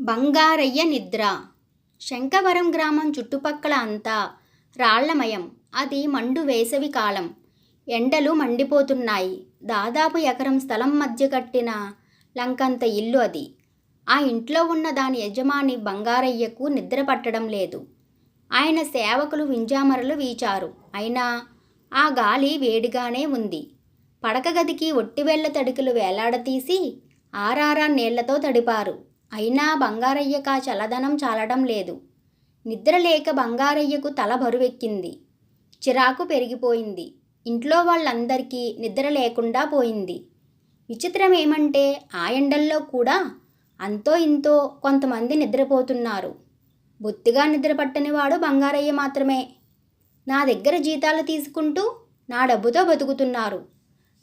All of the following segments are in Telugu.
బంగారయ్య నిద్ర. శంఖవరం గ్రామం చుట్టుపక్కల అంతా రాళ్ళమయం. అది మండు వేసవి కాలం. ఎండలు మండిపోతున్నాయి. దాదాపు ఎకరం స్థలం మధ్య కట్టిన లంకంత ఇల్లు అది. ఆ ఇంట్లో ఉన్న దాని యజమాని బంగారయ్యకు నిద్ర పట్టడం లేదు. ఆయన సేవకులు వింజామరలు వీచారు. అయినా ఆ గాలి వేడిగానే ఉంది. పడక గదికి ఒట్టివేళ్ళ తడికలు వేలాడతీసి ఆరారా నీళ్ళతో తడిపారు. అయినా బంగారయ్యక చల్లదనం చాలడం లేదు. నిద్ర లేక బంగారయ్యకు తల బరువెక్కింది. చిరాకు పెరిగిపోయింది. ఇంట్లో వాళ్ళందరికీ నిద్ర లేకుండా పోయింది. విచిత్రం ఏమంటే ఆ ఎండల్లో కూడా అంతో ఇంతో కొంతమంది నిద్రపోతున్నారు. బొత్తిగా నిద్రపట్టనివాడు బంగారయ్య మాత్రమే. నా దగ్గర జీతాలు తీసుకుంటూ నా డబ్బుతో బతుకుతున్నారు.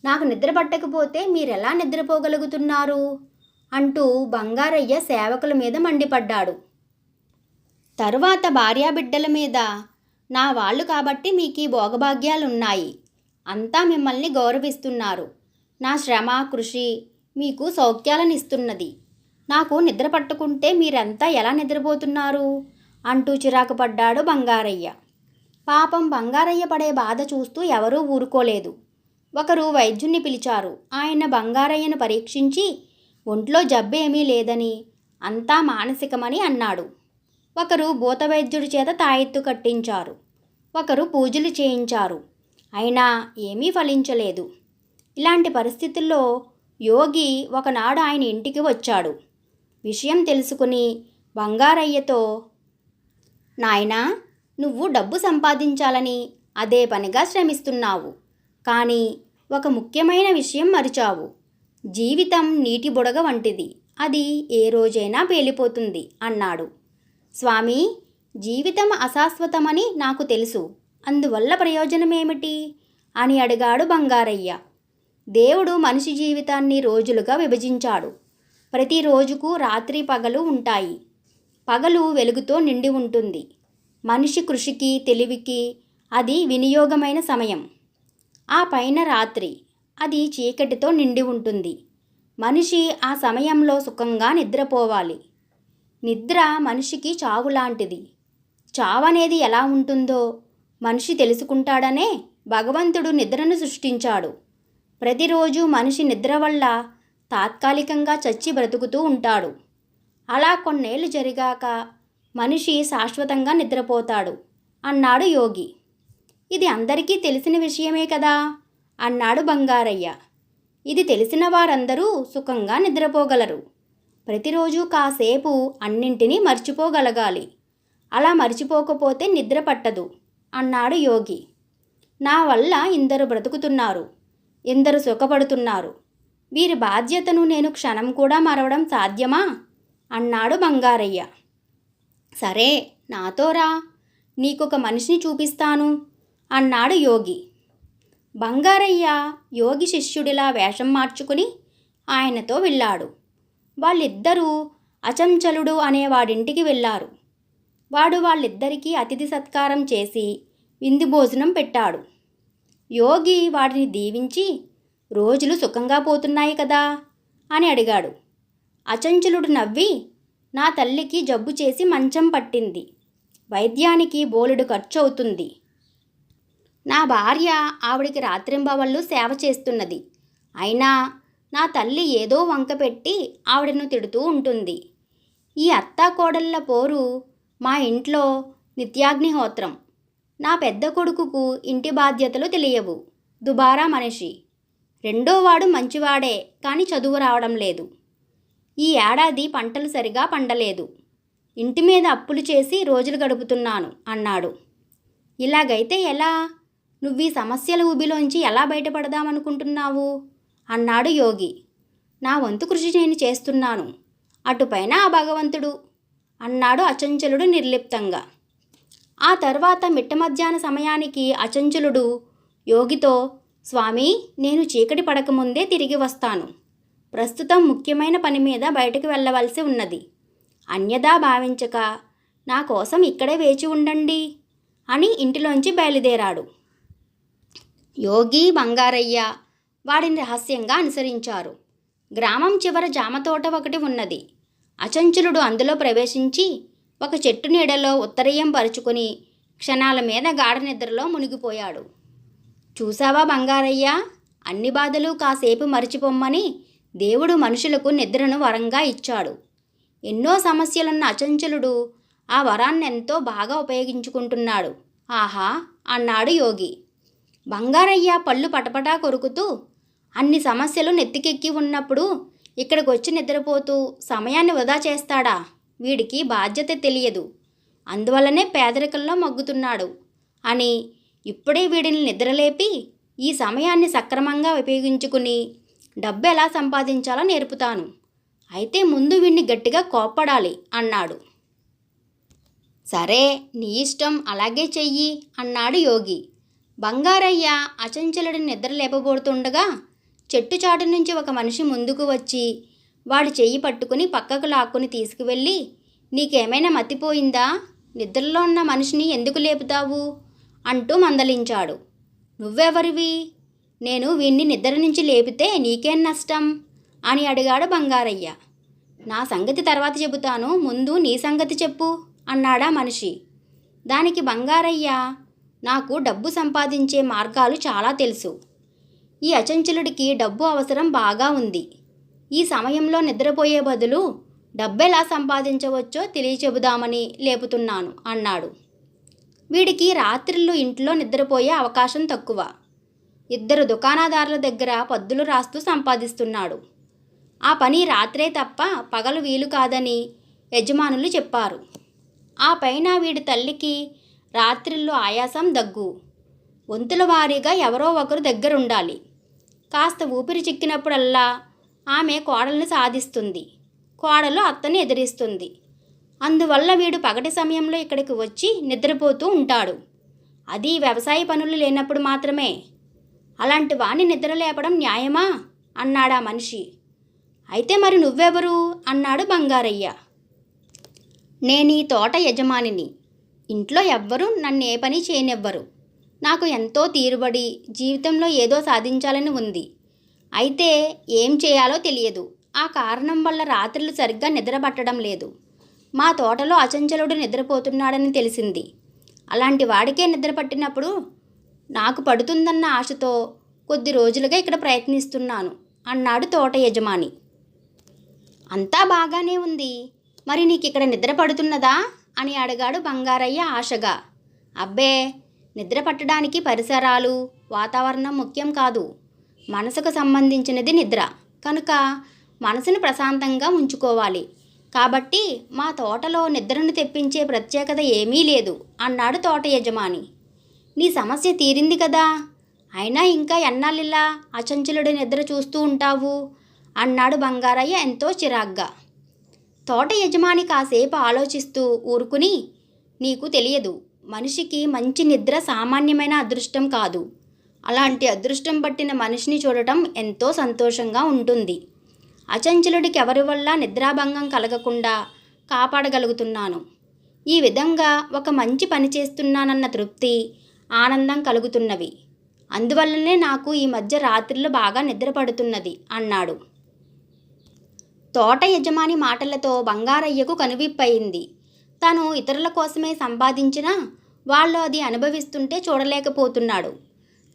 నాకు నిద్ర పట్టకపోతే మీరెలా నిద్రపోగలుగుతున్నారు? అంటూ బంగారయ్య సేవకుల మీద మండిపడ్డాడు. తరువాత భార్యాబిడ్డల మీద నా వాళ్ళు కాబట్టి మీకు ఈ భోగభాగ్యాలున్నాయి. అంతా మిమ్మల్ని గౌరవిస్తున్నారు. నా శ్రమ కృషి మీకు సౌఖ్యాలను ఇస్తున్నది నాకు నిద్ర పట్టుకుంటే మీరంతా ఎలా నిద్రపోతున్నారు అంటూ చిరాకు పడ్డాడు బంగారయ్య. పాపం బంగారయ్య పడే బాధ చూస్తూ ఎవరూ ఊరుకోలేదు. ఒకరు వైద్యుణ్ణి పిలిచారు. ఆయన బంగారయ్యను పరీక్షించి ఒంట్లో జబ్బేమీ లేదని అంతా మానసికమని అన్నాడు. ఒకరు భూత వైద్యుడి చేత తాయెత్తు కట్టించారు. ఒకరు పూజలు చేయించారు. అయినా ఏమీ ఫలించలేదు. ఇలాంటి పరిస్థితుల్లో యోగి ఒకనాడు ఆయన ఇంటికి వచ్చాడు. విషయం తెలుసుకుని బంగారయ్యతో నాయనా నువ్వు డబ్బు సంపాదించాలని అదే పనిగా శ్రమిస్తున్నావు. కానీ ఒక ముఖ్యమైన విషయం మరిచావు. జీవితం నీటి బుడగ వంటిది. అది ఏ రోజైనా పేలిపోతుంది అన్నాడు. స్వామి జీవితం అశాశ్వతమని నాకు తెలుసు. అందువల్ల ప్రయోజనమేమిటి? అని అడిగాడు బంగారయ్య. దేవుడు మనిషి జీవితాన్ని రోజులుగా విభజించాడు. ప్రతి రోజుకు రాత్రి పగలు ఉంటాయి. పగలు వెలుగుతో నిండి ఉంటుంది. మనిషి కృషికి తెలివికి అది వినియోగమైన సమయం. ఆ పైన రాత్రి అది చీకటితో నిండి ఉంటుంది. మనిషి ఆ సమయంలో సుఖంగా నిద్రపోవాలి. నిద్ర మనిషికి చావు లాంటిది చావనేది ఎలా ఉంటుందో మనిషి తెలుసుకుంటాడనే భగవంతుడు నిద్రను సృష్టించాడు. ప్రతిరోజు మనిషి నిద్ర వల్ల తాత్కాలికంగా చచ్చి బ్రతుకుతూ ఉంటాడు. అలా కొన్నేళ్ళు జరిగాక మనిషి శాశ్వతంగా నిద్రపోతాడు అన్నాడు యోగి. ఇది అందరికీ తెలిసిన విషయమే కదా? అన్నాడు బంగారయ్య. ఇది తెలిసిన వారందరూ సుఖంగా నిద్రపోగలరు. ప్రతిరోజు కాసేపు అన్నింటినీ మర్చిపోగలగాలి. అలా మర్చిపోకపోతే నిద్ర పట్టదు అన్నాడు యోగి. నా వల్ల ఇందరు బ్రతుకుతున్నారు ఇందరు సుఖపడుతున్నారు. వీరి బాధ్యతను నేను క్షణం కూడా మరవడం సాధ్యమా? అన్నాడు బంగారయ్య. సరే నాతో రా. నీకొక మనిషిని చూపిస్తాను అన్నాడు యోగి. బంగారయ్య యోగి శిష్యుడిలా వేషం మార్చుకుని ఆయనతో వెళ్ళాడు. వాళ్ళిద్దరూ అచంచలుడు అనే వాడింటికి వెళ్ళారు. వాడు వాళ్ళిద్దరికీ అతిథి సత్కారం చేసి విందు భోజనం పెట్టాడు. యోగి వాడిని దీవించి రోజులు సుఖంగా పోతున్నాయి కదా అని అడిగాడు. అచంచలుడు నవ్వి నా తల్లికి జబ్బు చేసి మంచం పట్టింది. వైద్యానికి బోలెడు ఖర్చు అవుతుంది నా భార్య ఆవిడికి రాత్రింబవళ్ళు సేవ చేస్తున్నది. అయినా నా తల్లి ఏదో వంక పెట్టి ఆవిడను తిడుతూ ఉంటుంది. ఈ అత్తాకోడళ్ళ పోరు మా ఇంట్లో నిత్యాగ్నిహోత్రం. నా పెద్ద కొడుకుకు ఇంటి బాధ్యతలు తెలియవు. దుబారా మనిషి. రెండోవాడు మంచివాడే కానీ చదువు రావడం లేదు. ఈ ఏడాది పంటలు సరిగా పండలేదు. ఇంటి మీద అప్పులు చేసి రోజులు గడుపుతున్నాను అన్నాడు. ఇలాగైతే ఎలా? నువ్వు ఈ సమస్యల ఊబిలోంచి ఎలా బయటపడదామనుకుంటున్నావు? అన్నాడు యోగి. నా వంతు కృషి నేను చేస్తున్నాను. అటుపైన ఆ భగవంతుడు అన్నాడు అచంచలుడు నిర్లిప్తంగా. ఆ తర్వాత మిట్ట మధ్యాహ్న సమయానికి అచంచలుడు యోగితో స్వామి నేను చీకటి పడకముందే తిరిగి వస్తాను. ప్రస్తుతం ముఖ్యమైన పని మీద బయటకు వెళ్ళవలసి ఉన్నది. అన్యదా భావించక నా కోసం ఇక్కడే వేచి ఉండండి అని ఇంటిలోంచి బయలుదేరాడు. యోగి బంగారయ్య వాడిని రహస్యంగా అనుసరించారు. గ్రామం చివర జామతోట ఒకటి ఉన్నది. అచంచలుడు అందులో ప్రవేశించి ఒక చెట్టు నీడలో ఉత్తరీయం పరుచుకొని క్షణాల మీద గాఢ నిద్రలో మునిగిపోయాడు. చూసావా బంగారయ్య? అన్ని బాధలు కాసేపు మరిచిపోమ్మని దేవుడు మనుషులకు నిద్రను వరంగా ఇచ్చాడు. ఎన్నో సమస్యలున్న అచంచలుడు ఆ వరాన్ని ఎంతో బాగా ఉపయోగించుకుంటున్నాడు. ఆహా! అన్నాడు యోగి. బంగారయ్య పళ్ళు పటపటా కొరుకుతూ అన్ని సమస్యలు నెత్తికెక్కి ఉన్నప్పుడు ఇక్కడికి వచ్చి నిద్రపోతూ సమయాన్ని వృధా చేస్తాడా? వీడికి బాధ్యత తెలియదు. అందువల్లనే పేదరికంలో మగ్గుతున్నాడు అని ఇప్పుడే వీడిని నిద్రలేపి ఈ సమయాన్ని సక్రమంగా ఉపయోగించుకుని డబ్బు ఎలా సంపాదించాలో నేర్పుతాను. అయితే ముందు వీడిని గట్టిగా కోప్పడాలి అన్నాడు. సరే నీ ఇష్టం అలాగే చెయ్యి అన్నాడు యోగి. బంగారయ్య అచంచలుడిని నిద్రలేపబోతుండగా చెట్టు చాటు నుంచి ఒక మనిషి ముందుకు వచ్చి వాడి చెయ్యి పట్టుకుని పక్కకు లాక్కుని తీసుకువెళ్ళి నీకేమైనా మతిపోయిందా? నిద్రలో ఉన్న మనిషిని ఎందుకు లేపుతావు? అంటూ మందలించాడు. నువ్వెవరివి? నేను వీణ్ణి నిద్ర నుంచి లేపితే నీకేం నష్టం? అని అడిగాడు బంగారయ్య. నా సంగతి తర్వాత చెబుతాను. ముందు నీ సంగతి చెప్పు అన్నాడా మనిషి. దానికి బంగారయ్య నాకు డబ్బు సంపాదించే మార్గాలు చాలా తెలుసు. ఈ అచంచలుడికి డబ్బు అవసరం బాగా ఉంది. ఈ సమయంలో నిద్రపోయే బదులు డబ్బెలా సంపాదించవచ్చో తెలియచెబుదామని లేపుతున్నాను అన్నాడు. వీడికి రాత్రిళ్ళు ఇంట్లో నిద్రపోయే అవకాశం తక్కువ. ఇద్దరు దుకాణదారుల దగ్గర పద్దులు రాస్తూ సంపాదిస్తున్నాడు. ఆ పని రాత్రే తప్ప పగలు వీలు కాదని యజమానులు చెప్పారు. ఆ పైన వీడి తల్లికి రాత్రిళ్ళు ఆయాసం దగ్గు. వంతుల వారీగా ఎవరో ఒకరు దగ్గరుండాలి. కాస్త ఊపిరి చిక్కినప్పుడల్లా ఆమె కోడల్ని సాధిస్తుంది. కోడలు అత్తని ఎదిరిస్తుంది. అందువల్ల వీడు పగటి సమయంలో ఇక్కడికి వచ్చి నిద్రపోతూ ఉంటాడు. అది వ్యవసాయ పనులు లేనప్పుడు మాత్రమే. అలాంటి వాణ్ణి నిద్ర లేపడం న్యాయమా? అన్నాడా మనిషి. అయితే మరి నువ్వెవరు? అన్నాడు బంగారయ్య. నేను ఈ తోట యజమానిని. ఇంట్లో ఎవ్వరూ నన్ను ఏ పని చేయనివ్వరు. నాకు ఎంతో తీరుబడి జీవితంలో ఏదో సాధించాలని ఉంది. అయితే ఏం చేయాలో తెలియదు. ఆ కారణం వల్ల రాత్రులు సరిగ్గా నిద్ర పట్టడం లేదు. మా తోటలో అచంచలుడు నిద్రపోతున్నాడని తెలిసింది. అలాంటి వాడికే నిద్ర పట్టినప్పుడు నాకు పడుతుందన్న ఆశతో కొద్ది రోజులుగా ఇక్కడ ప్రయత్నిస్తున్నాను అన్నాడు తోట యజమాని. అంతా బాగానే ఉంది. మరి నీకు ఇక్కడ నిద్ర పడుతున్నదా? అని అడిగాడు బంగారయ్య ఆశగా. అబ్బే నిద్ర పట్టడానికి పరిసరాలు వాతావరణం ముఖ్యం కాదు. మనసుకు సంబంధించినది నిద్ర. కనుక మనసును ప్రశాంతంగా ఉంచుకోవాలి. కాబట్టి మా తోటలో నిద్రను తెప్పించే ప్రత్యేకత ఏమీ లేదు అన్నాడు తోట యజమాని. నీ సమస్య తీరింది కదా? అయినా ఇంకా ఎన్నాళ్ళిలా అచంచలుడి నిద్ర చూస్తూ ఉంటావు? అన్నాడు బంగారయ్య ఎంతో చిరాగ్గా. తోట యజమాని కాసేపు ఆలోచిస్తూ ఊరుకుని నీకు తెలియదు మనిషికి మంచి నిద్ర సామాన్యమైన అదృష్టం కాదు. అలాంటి అదృష్టం పట్టిన మనిషిని చూడటం ఎంతో సంతోషంగా ఉంటుంది. అచంచలుడికి ఎవరి వల్ల నిద్రాభంగం కలగకుండా కాపాడగలుగుతున్నాను. ఈ విధంగా ఒక మంచి పని చేస్తున్నానన్న తృప్తి ఆనందం కలుగుతున్నవి. అందువల్లనే నాకు ఈ మధ్య రాత్రిలో బాగా నిద్రపడుతున్నది అన్నాడు. తోట యజమాని మాటలతో బంగారయ్యకు కనువిప్పయింది. తను ఇతరుల కోసమే సంపాదించినా వాళ్ళు అది అనుభవిస్తుంటే చూడలేకపోతున్నాడు.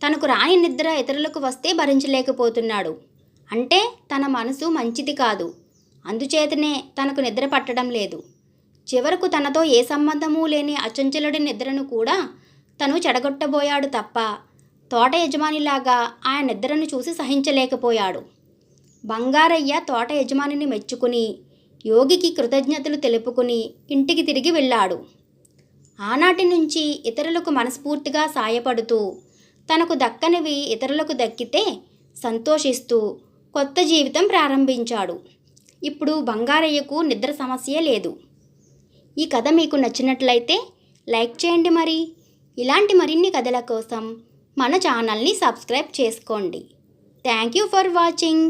తనకు రాని నిద్ర ఇతరులకు వస్తే భరించలేకపోతున్నాడు. అంటే తన మనసు మంచిది కాదు. అందుచేతనే తనకు నిద్ర పట్టడం లేదు. చివరకు తనతో ఏ సంబంధమూ లేని అచంచలుడి నిద్రను కూడా తను చెడగొట్టబోయాడు తప్ప తోట యజమానిలాగా ఆయన నిద్రను చూసి సహించలేకపోయాడు. బంగారయ్య తోట యజమానిని మెచ్చుకుని యోగికి కృతజ్ఞతలు తెలుపుకుని ఇంటికి తిరిగి వెళ్ళాడు. ఆనాటి నుంచి ఇతరులకు మనస్ఫూర్తిగా సాయపడుతూ తనకు దక్కనివి ఇతరులకు దక్కితే సంతోషిస్తూ కొత్త జీవితం ప్రారంభించాడు. ఇప్పుడు బంగారయ్యకు నిద్ర సమస్య లేదు. ఈ కథ మీకు నచ్చినట్లయితే లైక్ చేయండి మరి. ఇలాంటి మరిన్ని కథల కోసం మన ఛానల్ని సబ్స్క్రైబ్ చేసుకోండి. Thank you for watching.